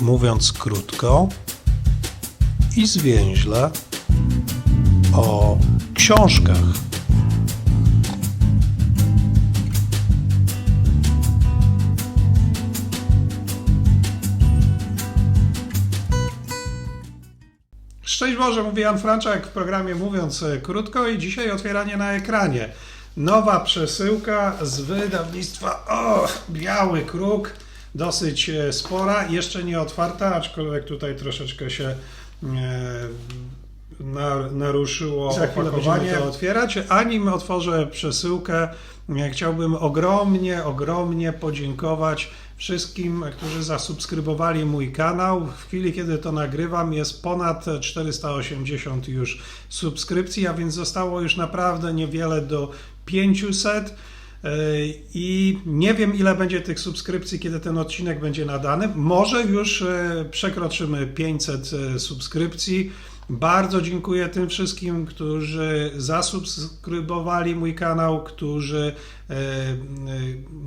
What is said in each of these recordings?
mówiąc krótko i zwięźle, o książkach. Szczęść Boże, mówi Jan Franczak w programie Mówiąc Krótko i dzisiaj otwieranie na ekranie. Nowa przesyłka z wydawnictwa o, Biały Kruk, dosyć e, spora, jeszcze nie otwarta, aczkolwiek tutaj troszeczkę się e, na- naruszyło Za opakowanie. to otwierać. Anim otworzę przesyłkę, e, chciałbym ogromnie, ogromnie podziękować wszystkim, którzy zasubskrybowali mój kanał. W chwili, kiedy to nagrywam, jest ponad 480 już subskrypcji, a więc zostało już naprawdę niewiele do 500. I nie wiem, ile będzie tych subskrypcji, kiedy ten odcinek będzie nadany. Może już e, przekroczymy 500 e, subskrypcji. Bardzo dziękuję tym wszystkim, którzy zasubskrybowali mój kanał, którzy e,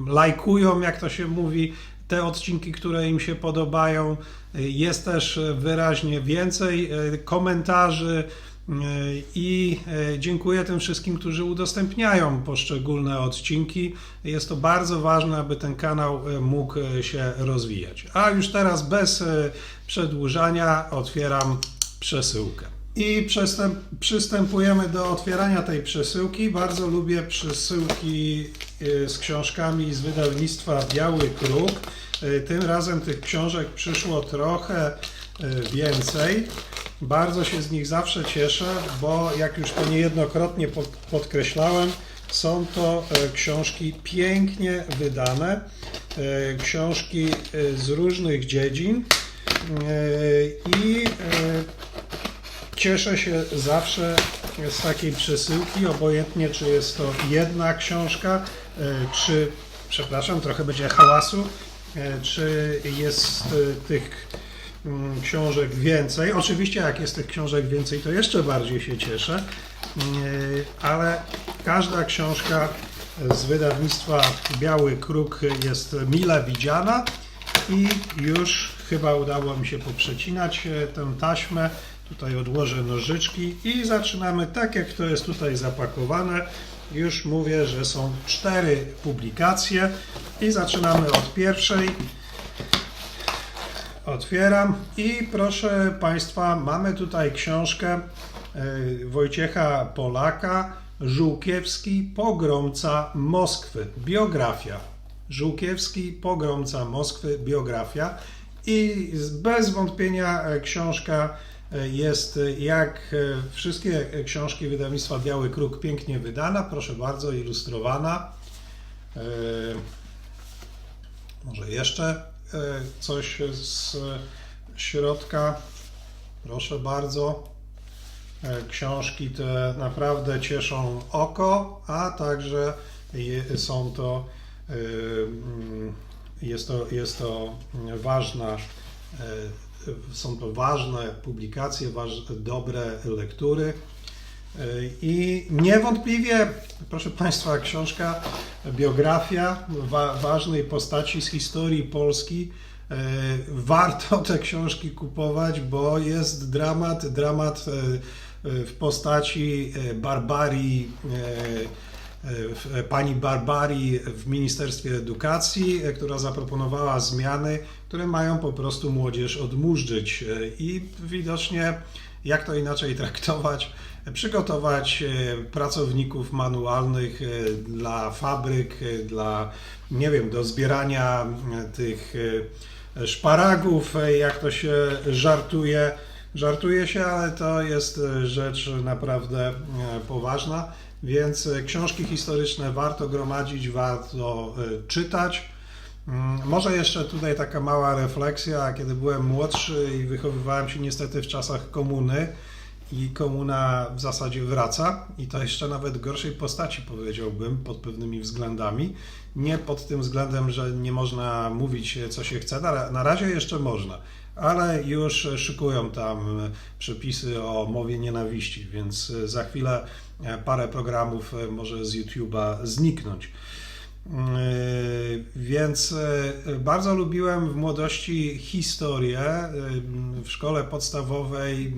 lajkują, jak to się mówi, te odcinki, które im się podobają. Jest też wyraźnie więcej komentarzy. E, I e, dziękuję tym wszystkim, którzy udostępniają poszczególne odcinki. Jest to bardzo ważne, aby ten kanał e, mógł się rozwijać. A już teraz bez przedłużania otwieram przesyłkę. I przystęp, przystępujemy do otwierania tej przesyłki. Bardzo lubię przesyłki z książkami z wydawnictwa Biały Kruk. Tym razem tych książek przyszło trochę więcej. Bardzo się z nich zawsze cieszę, bo jak już to niejednokrotnie pod- podkreślałem, są to e, książki pięknie wydane, e, książki e, z różnych dziedzin i Cieszę się zawsze z takiej przesyłki, obojętnie czy jest to jedna książka, czy, przepraszam, trochę będzie hałasu, czy jest tych książek więcej. Oczywiście, jak jest tych książek więcej, to jeszcze bardziej się cieszę, E, ale każda książka z wydawnictwa Biały Kruk jest mile widziana i już chyba udało mi się poprzecinać e, tę taśmę. Tutaj odłożę nożyczki i zaczynamy tak, jak to jest tutaj zapakowane. Już mówię, że są cztery publikacje i zaczynamy od pierwszej. Otwieram i proszę Państwa, mamy tutaj książkę e, Wojciecha Polaka, Żółkiewski, pogromca Moskwy, biografia. Żółkiewski, pogromca Moskwy, biografia. I bez wątpienia e, książka e, jest jak wszystkie książki wydawnictwa Biały Kruk pięknie wydana, proszę bardzo, ilustrowana. Może jeszcze coś z środka. Proszę bardzo. E, Książki te naprawdę cieszą oko, a także są to, e, mm, jest to, jest to ważna, e, są to ważne publikacje, dobre lektury. E, I niewątpliwie, proszę Państwa, książka, biografia wa ważnej postaci z historii Polski. E, Warto te książki kupować, bo jest dramat, dramat e, w postaci Barbarii, pani Barbarii w Ministerstwie Edukacji, która zaproponowała zmiany, które mają po prostu młodzież odmurzyć. I widocznie, jak to inaczej traktować, przygotować e, pracowników manualnych e, dla fabryk, e, dla, nie wiem, do zbierania tych szparagów, jak to się żartuje. Żartuje się, ale to jest rzecz naprawdę poważna, więc książki historyczne warto gromadzić, warto czytać. Mm, Może jeszcze tutaj taka mała refleksja, kiedy byłem młodszy i wychowywałem się niestety w czasach komuny i komuna w zasadzie wraca i to jeszcze nawet gorszej postaci powiedziałbym pod pewnymi względami. Nie pod tym względem, że nie można mówić co się chce, na, na razie jeszcze można, ale już szykują tam przepisy o mowie nienawiści, więc za chwilę parę programów może z YouTube'a zniknąć. Yy, Więc bardzo lubiłem w młodości historię. W szkole podstawowej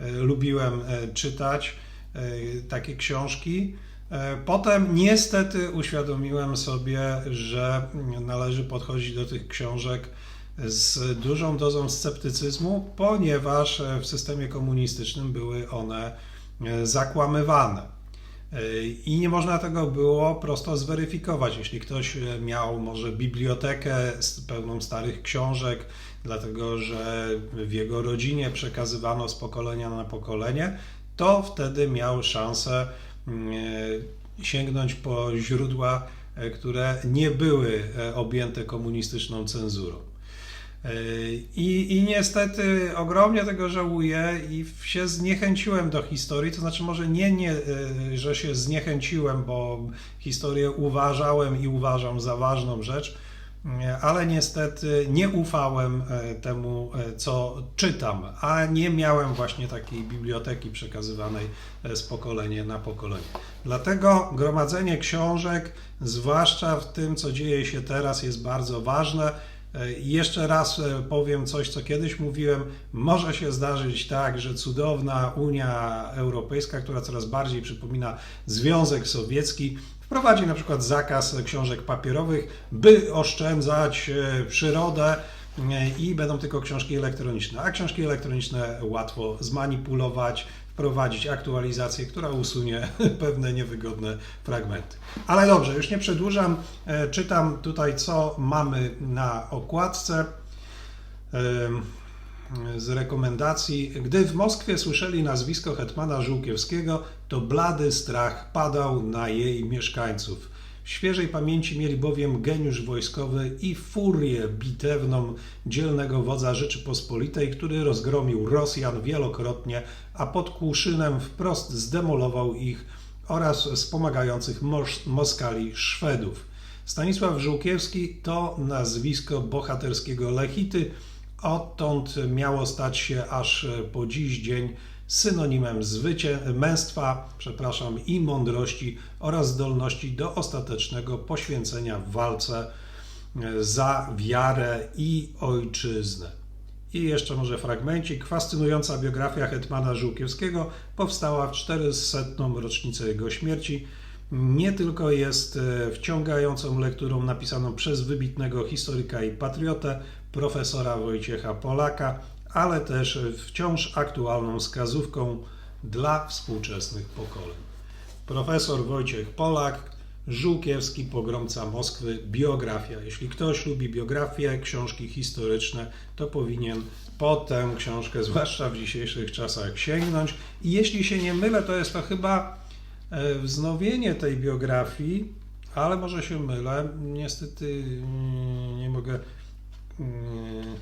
lubiłem yy, czytać yy, takie książki. Potem niestety uświadomiłem sobie, że należy podchodzić do tych książek z dużą dozą sceptycyzmu, ponieważ e, w systemie komunistycznym były one e, zakłamywane. E, I nie można tego było prosto zweryfikować. Jeśli ktoś e, miał może bibliotekę pełną starych książek, dlatego że w jego rodzinie przekazywano z pokolenia na pokolenie, to wtedy miał szansę mm, e, sięgnąć po źródła, e, które nie były e, objęte komunistyczną cenzurą. I, I niestety ogromnie tego żałuję i się zniechęciłem do historii. To znaczy, może nie, nie, e, że się zniechęciłem, bo historię uważałem i uważam za ważną rzecz, e, ale niestety nie ufałem e, temu, e, co czytam, a nie miałem właśnie takiej biblioteki przekazywanej e, z pokolenia na pokolenie. Dlatego gromadzenie książek, zwłaszcza w tym, co dzieje się teraz, jest bardzo ważne. Jeszcze raz powiem coś, co kiedyś mówiłem. Może się zdarzyć tak, że cudowna Unia Europejska, która coraz bardziej przypomina Związek Sowiecki, wprowadzi na przykład zakaz książek papierowych, by oszczędzać e, przyrodę e, i będą tylko książki elektroniczne. A książki elektroniczne łatwo zmanipulować, wprowadzić aktualizację, która usunie pewne niewygodne fragmenty. Ale dobrze, już nie przedłużam. E, Czytam tutaj, co mamy na okładce. Z rekomendacji. Gdy w Moskwie słyszeli nazwisko hetmana Żółkiewskiego, to blady strach padał na jej mieszkańców. W świeżej pamięci mieli bowiem geniusz wojskowy i furię bitewną dzielnego wodza Rzeczypospolitej, który rozgromił Rosjan wielokrotnie, a pod Kłuszynem wprost zdemolował ich oraz wspomagających Mos- Moskali Szwedów. Stanisław Żółkiewski to nazwisko bohaterskiego Lechity, odtąd miało stać się aż po dziś dzień synonimem zwycię- męstwa, przepraszam, i mądrości oraz zdolności do ostatecznego poświęcenia w walce e, za wiarę i ojczyznę. I jeszcze może fragmencik. Fascynująca biografia Hetmana Żółkiewskiego powstała w 400. rocznicę jego śmierci. Nie tylko jest e, wciągającą lekturą napisaną przez wybitnego historyka i patriotę, profesora Wojciecha Polaka, ale też wciąż aktualną wskazówką dla współczesnych pokoleń. Profesor Wojciech Polak, Żółkiewski, pogromca Moskwy, biografia. Jeśli ktoś lubi biografię, książki historyczne, to powinien po tę książkę, zwłaszcza w dzisiejszych czasach, sięgnąć. I jeśli się nie mylę, to jest to chyba wznowienie tej biografii, ale może się mylę. Niestety mm, nie mogę mm,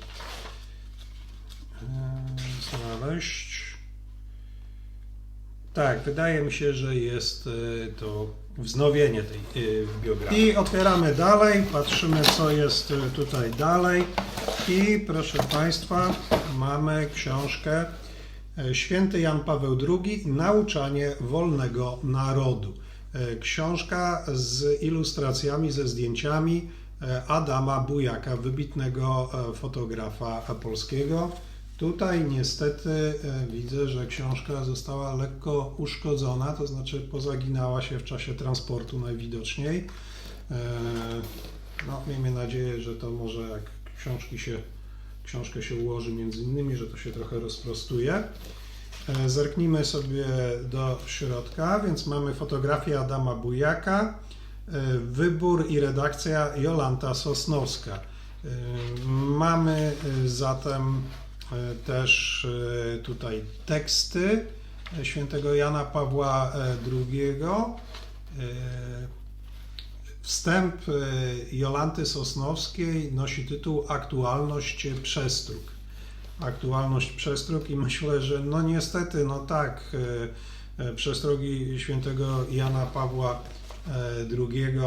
e, znaleźć. Tak, wydaje mi się, że jest e, to wznowienie tej e, biografii. I otwieramy dalej, patrzymy co jest e, tutaj dalej. I proszę Państwa, mamy książkę e, Święty Jan Paweł II Nauczanie wolnego narodu. E, Książka z ilustracjami, ze zdjęciami e, Adama Bujaka, wybitnego e, fotografa polskiego. Tutaj niestety e, widzę, że książka została lekko uszkodzona, to znaczy pozaginała się w czasie transportu najwidoczniej. E, No, miejmy nadzieję, że to może jak książki się, książkę się ułoży między innymi, że to się trochę rozprostuje. E, Zerknijmy sobie do środka, więc mamy fotografię Adama Bujaka, e, wybór i redakcja Jolanta Sosnowska. E, Mamy zatem też tutaj teksty świętego Jana Pawła II. Wstęp e, Jolanty Sosnowskiej nosi tytuł Aktualność przestróg. Aktualność przestróg i myślę, że no niestety, no tak, e, e, przestrogi świętego Jana Pawła II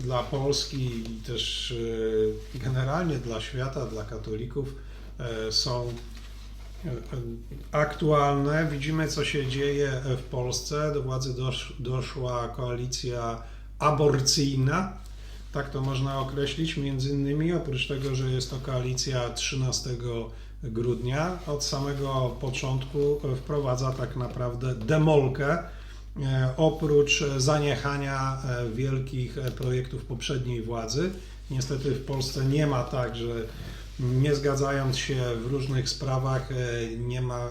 dla Polski i też generalnie dla świata, dla katolików są aktualne. Widzimy, co się dzieje w Polsce. Do władzy dosz, doszła koalicja aborcyjna, tak to można określić, między innymi oprócz tego, że jest to koalicja 13 grudnia, od samego początku wprowadza tak naprawdę demolkę, e, oprócz zaniechania e, wielkich e, projektów poprzedniej władzy. Niestety w Polsce nie ma tak, że nie zgadzając się w różnych sprawach, nie ma,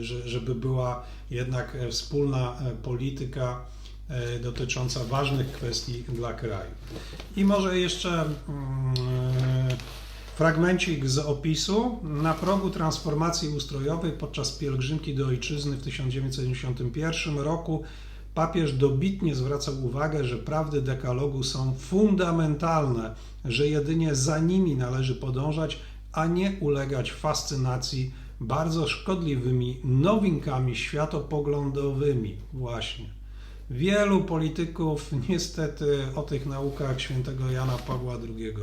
że- żeby była jednak wspólna polityka dotycząca ważnych kwestii dla kraju. I może jeszcze mm, e, fragmencik z opisu. Na progu transformacji ustrojowej podczas pielgrzymki do ojczyzny w 1991 roku papież dobitnie zwracał uwagę, że prawdy dekalogu są fundamentalne, że jedynie za nimi należy podążać, a nie ulegać fascynacji bardzo szkodliwymi nowinkami światopoglądowymi. Właśnie. Wielu polityków niestety o tych naukach świętego Jana Pawła II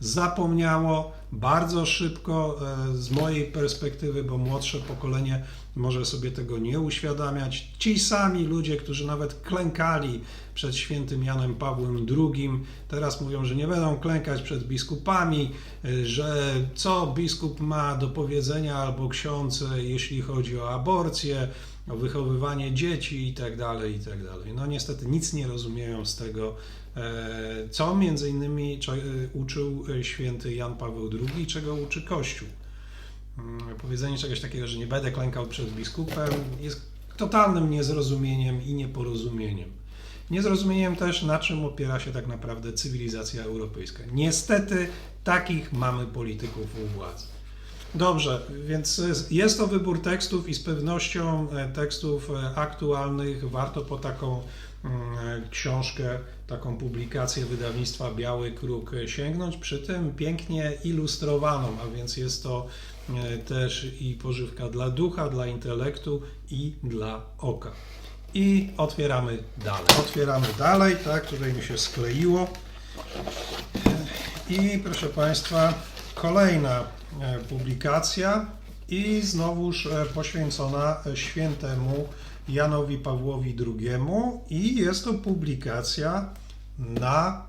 zapomniało bardzo szybko e, z mojej perspektywy, bo młodsze pokolenie może sobie tego nie uświadamiać. Ci sami ludzie, którzy nawet klękali przed świętym Janem Pawłem II, teraz mówią, że nie będą klękać przed biskupami, e, że co biskup ma do powiedzenia albo ksiądz, e, jeśli chodzi o aborcję, o wychowywanie dzieci i tak dalej, i tak dalej. No niestety nic nie rozumieją z tego, e, co między innymi e, uczył e, święty Jan Paweł II, czego uczy Kościół. Mm, Powiedzenie czegoś takiego, że nie będę klękał przed biskupem, jest totalnym niezrozumieniem i nieporozumieniem. Niezrozumieniem też, na czym opiera się tak naprawdę cywilizacja europejska. Niestety takich mamy polityków u władzy. Dobrze, więc jest to wybór tekstów i z pewnością e, tekstów e, aktualnych warto po taką mm, książkę, taką publikację wydawnictwa Biały Kruk e, sięgnąć, przy tym pięknie ilustrowaną, a więc jest to e, też i pożywka dla ducha, dla intelektu i dla oka. I otwieramy dalej. Otwieramy dalej, tak, tutaj mi się skleiło. I proszę Państwa, kolejna e, publikacja i znowuż e, poświęcona e, świętemu Janowi Pawłowi II i jest to publikacja na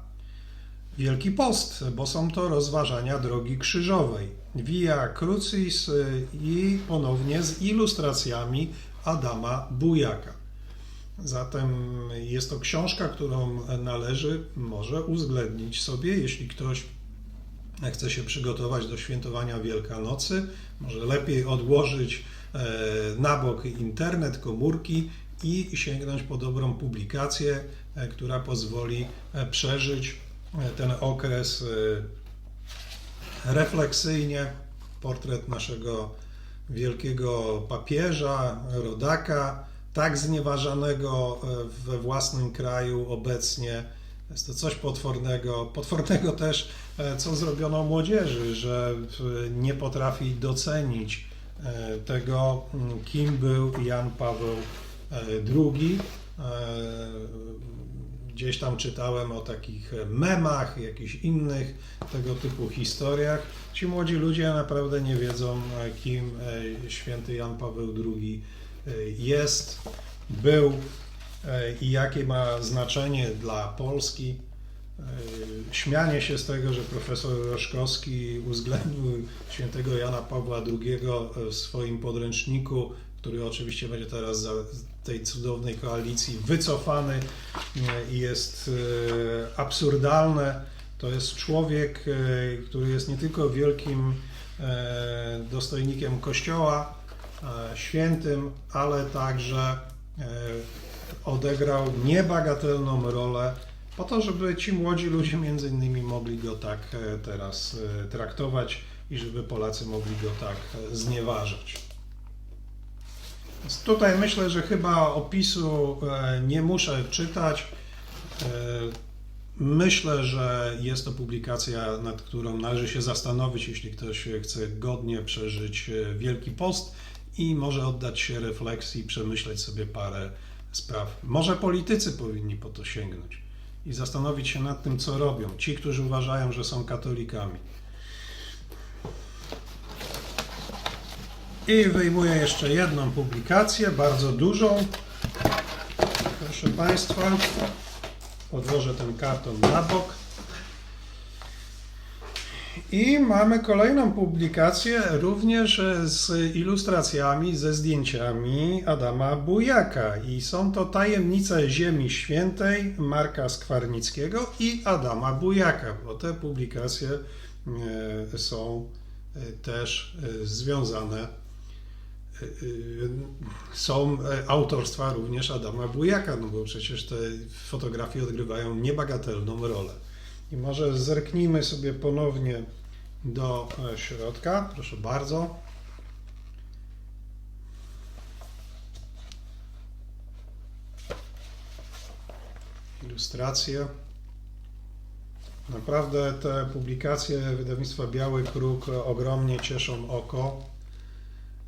Wielki Post, bo są to rozważania drogi krzyżowej. Via Crucis i ponownie z ilustracjami Adama Bujaka. Zatem jest to książka, którą należy może uwzględnić sobie, jeśli ktoś chce się przygotować do świętowania Wielkanocy. Może lepiej odłożyć e, na bok internet, komórki i sięgnąć po dobrą publikację, e, która pozwoli e, przeżyć ten okres refleksyjnie. Portret naszego wielkiego papieża, rodaka, tak znieważanego we własnym kraju obecnie. Jest to coś potwornego. Potwornego też, e, co zrobiono młodzieży, że nie potrafi docenić e, tego, kim był Jan Paweł II. E, Gdzieś tam czytałem o takich memach, jakichś innych tego typu historiach. Ci młodzi ludzie naprawdę nie wiedzą, kim święty Jan Paweł II jest, był i jakie ma znaczenie dla Polski. E, Śmianie się z tego, że profesor Roszkowski uwzględnił świętego Jana Pawła II w swoim podręczniku, który oczywiście będzie teraz za tej cudownej koalicji wycofany e, i jest e, absurdalne. To jest człowiek, e, który jest nie tylko wielkim e, dostojnikiem Kościoła, e, świętym, ale także e, odegrał niebagatelną rolę po to, żeby ci młodzi ludzie między innymi mogli go tak e, teraz e, traktować i żeby Polacy mogli go tak e, znieważać. Tutaj myślę, że chyba opisu nie muszę czytać. Myślę, że jest to publikacja, nad którą należy się zastanowić, jeśli ktoś chce godnie przeżyć Wielki Post i może oddać się refleksji, przemyśleć sobie parę spraw. Może politycy powinni po to sięgnąć i zastanowić się nad tym, co robią. Ci, którzy uważają, że są katolikami. I wyjmuję jeszcze jedną publikację, bardzo dużą. Proszę Państwa. Odłożę ten karton na bok. I mamy kolejną publikację, również z ilustracjami, ze zdjęciami Adama Bujaka. I są to Tajemnice Ziemi Świętej Marka Skwarnickiego i Adama Bujaka, bo te publikacje e, są e, też e, związane, są autorstwa również Adama Bujaka, no bo przecież te fotografie odgrywają niebagatelną rolę. I może zerknijmy sobie ponownie do e, środka. Proszę bardzo. Ilustracje. Naprawdę te publikacje wydawnictwa Biały Kruk ogromnie cieszą oko.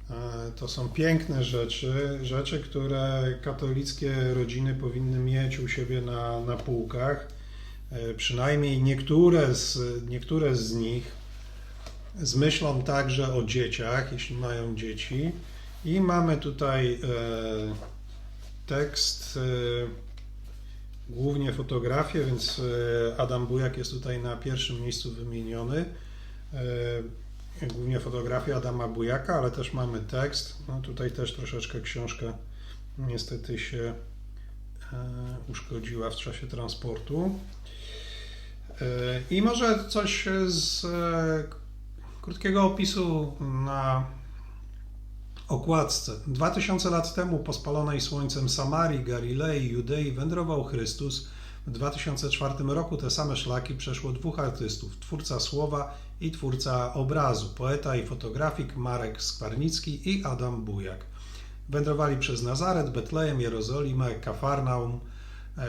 E, To są piękne rzeczy, rzeczy, które katolickie rodziny powinny mieć u siebie na, na półkach. E, Przynajmniej niektóre z, niektóre z nich z myślą także o dzieciach, jeśli mają dzieci. I mamy tutaj e, tekst, e, głównie fotografię, więc Adam Bujak jest tutaj na pierwszym miejscu wymieniony. Głównie fotografia Adama Bujaka, ale też mamy tekst. No tutaj też troszeczkę książka niestety się uszkodziła w czasie transportu. I może coś z e, krótkiego opisu na okładce. 2000 lat temu po spalonej słońcem Samarii, Galilei, Judei wędrował Chrystus. W 2004 roku te same szlaki przeszło dwóch artystów, twórca słowa i twórca obrazu, poeta i fotografik Marek Skwarnicki i Adam Bujak. Wędrowali przez Nazaret, Betlejem, Jerozolimę, Kafarnaum,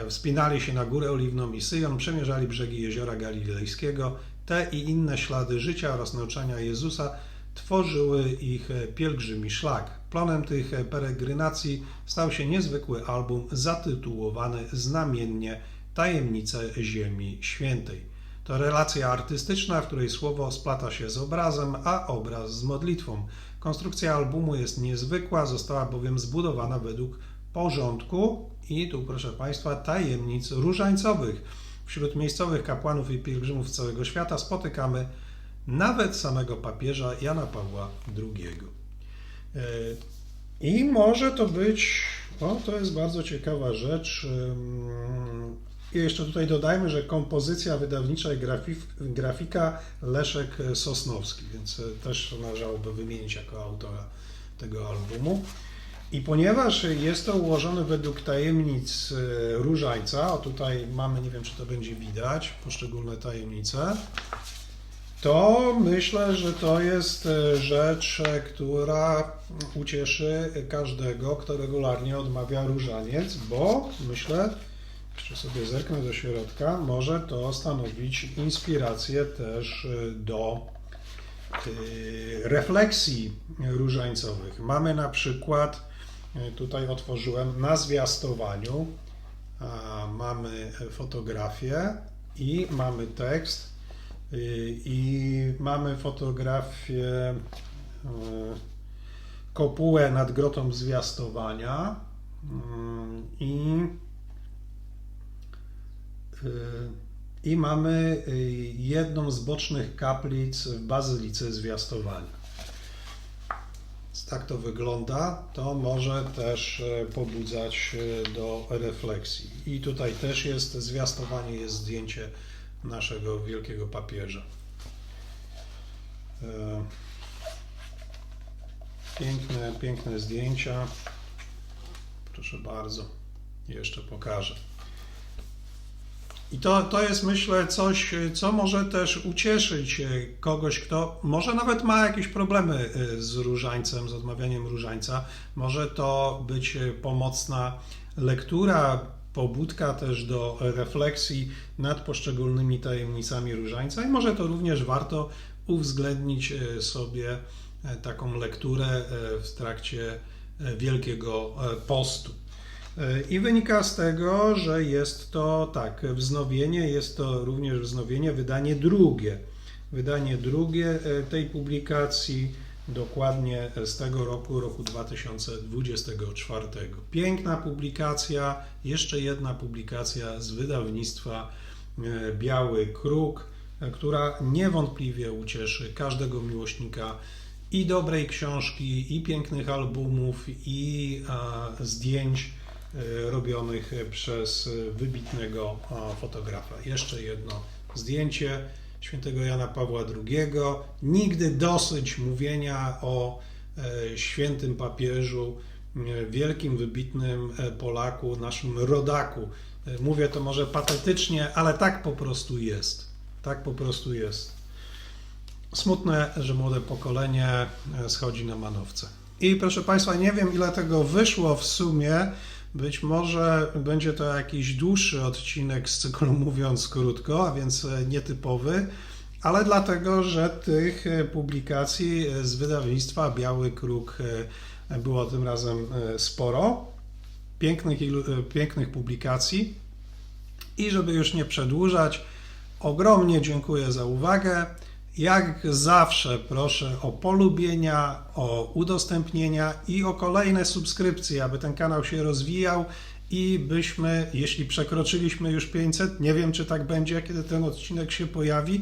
wspinali się na Górę Oliwną i Syjon, przemierzali brzegi jeziora Galilejskiego. Te i inne ślady życia oraz nauczania Jezusa tworzyły ich e, pielgrzymi szlak. Plonem tych e, peregrynacji stał się niezwykły album zatytułowany znamiennie Tajemnice Ziemi Świętej. To relacja artystyczna, w której słowo splata się z obrazem, a obraz z modlitwą. Konstrukcja albumu jest niezwykła, została bowiem zbudowana według porządku i tu proszę Państwa tajemnic różańcowych. Wśród miejscowych kapłanów i pielgrzymów całego świata spotykamy nawet samego papieża Jana Pawła II. E, I może to być, o to jest bardzo ciekawa rzecz. I jeszcze tutaj dodajmy, że kompozycja wydawnicza i grafika Leszek Sosnowski, więc e, też należałoby wymienić jako autora tego albumu. I ponieważ jest to ułożone według tajemnic e, różańca, o tutaj mamy, nie wiem czy to będzie widać, poszczególne tajemnice, to myślę, że to jest e, rzecz, e, która ucieszy każdego, kto regularnie odmawia różaniec, bo myślę, jeszcze sobie zerknę do środka, może to stanowić inspirację też do refleksji różańcowych. Mamy na przykład, tutaj otworzyłem na zwiastowaniu, a, mamy fotografię i mamy tekst. Y, i mamy fotografię kopułę nad grotą zwiastowania. Mm, i i mamy jedną z bocznych kaplic w Bazylice Zwiastowania. Tak to wygląda. To może też e, pobudzać e, do refleksji. I tutaj też jest zwiastowanie, jest zdjęcie naszego wielkiego papieża. E, Piękne, piękne zdjęcia. Proszę bardzo. Jeszcze pokażę. I to, to jest, myślę, coś, co może też ucieszyć e, kogoś, kto może nawet ma jakieś problemy e, z różańcem, z odmawianiem różańca. Może to być e, pomocna lektura, pobudka też do refleksji nad poszczególnymi tajemnicami różańca i może to również warto uwzględnić sobie taką lekturę w trakcie Wielkiego Postu. I wynika z tego, że jest to tak, wznowienie, jest to również wznowienie, wydanie drugie. Wydanie drugie e, tej publikacji dokładnie z tego roku, roku 2024. Piękna publikacja, jeszcze jedna publikacja z wydawnictwa e, Biały Kruk, e, która niewątpliwie ucieszy każdego miłośnika i dobrej książki, i pięknych albumów, i e, zdjęć robionych przez wybitnego e, fotografa. Jeszcze jedno zdjęcie świętego Jana Pawła II. Nigdy dosyć mówienia o e, świętym papieżu, e, wielkim, wybitnym e, Polaku, naszym rodaku. E, Mówię to może patetycznie, ale tak po prostu jest. Tak po prostu jest. Smutne, że młode pokolenie e, schodzi na manowce. I proszę Państwa, nie wiem ile tego wyszło w sumie. Być może będzie to jakiś dłuższy odcinek z cyklu Mówiąc Krótko, a więc e, nietypowy, ale dlatego, że tych e, publikacji e, z wydawnictwa Biały Kruk było tym razem sporo. Pięknych, pięknych publikacji. I żeby już nie przedłużać, ogromnie dziękuję za uwagę. Jak zawsze proszę o polubienia, o udostępnienia i o kolejne subskrypcje, aby ten kanał się rozwijał i byśmy, jeśli przekroczyliśmy już 500, nie wiem czy tak będzie, kiedy ten odcinek się pojawi,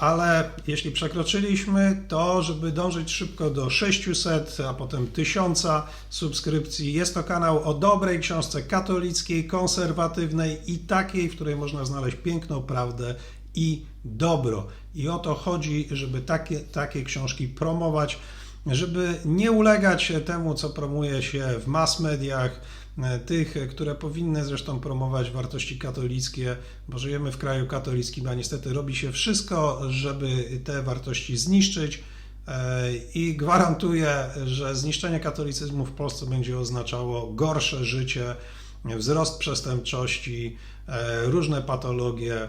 ale jeśli przekroczyliśmy, to żeby dążyć szybko do 600, a potem 1000 subskrypcji. Jest to kanał o dobrej książce katolickiej, konserwatywnej i takiej, w której można znaleźć piękną prawdę i dobro. I o to chodzi, żeby takie, takie książki promować, żeby nie ulegać temu, co promuje się w mass mediach, e, tych, które powinny zresztą promować wartości katolickie, bo żyjemy w kraju katolickim, a niestety robi się wszystko, żeby te wartości zniszczyć. E, I gwarantuję, że zniszczenie katolicyzmu w Polsce będzie oznaczało gorsze życie, wzrost przestępczości, e, różne patologie,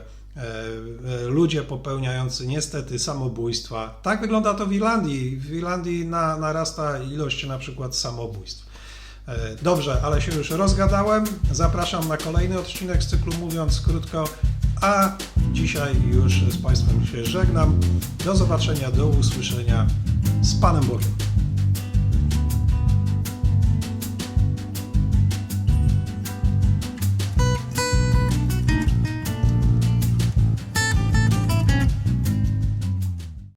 ludzie popełniający niestety samobójstwa. Tak wygląda to w Irlandii. W Irlandii na, narasta ilość na przykład samobójstw. E, Dobrze, ale się już rozgadałem. Zapraszam na kolejny odcinek z cyklu Mówiąc Krótko, a dzisiaj już z Państwem się żegnam. Do zobaczenia, do usłyszenia. Z Panem Bogiem.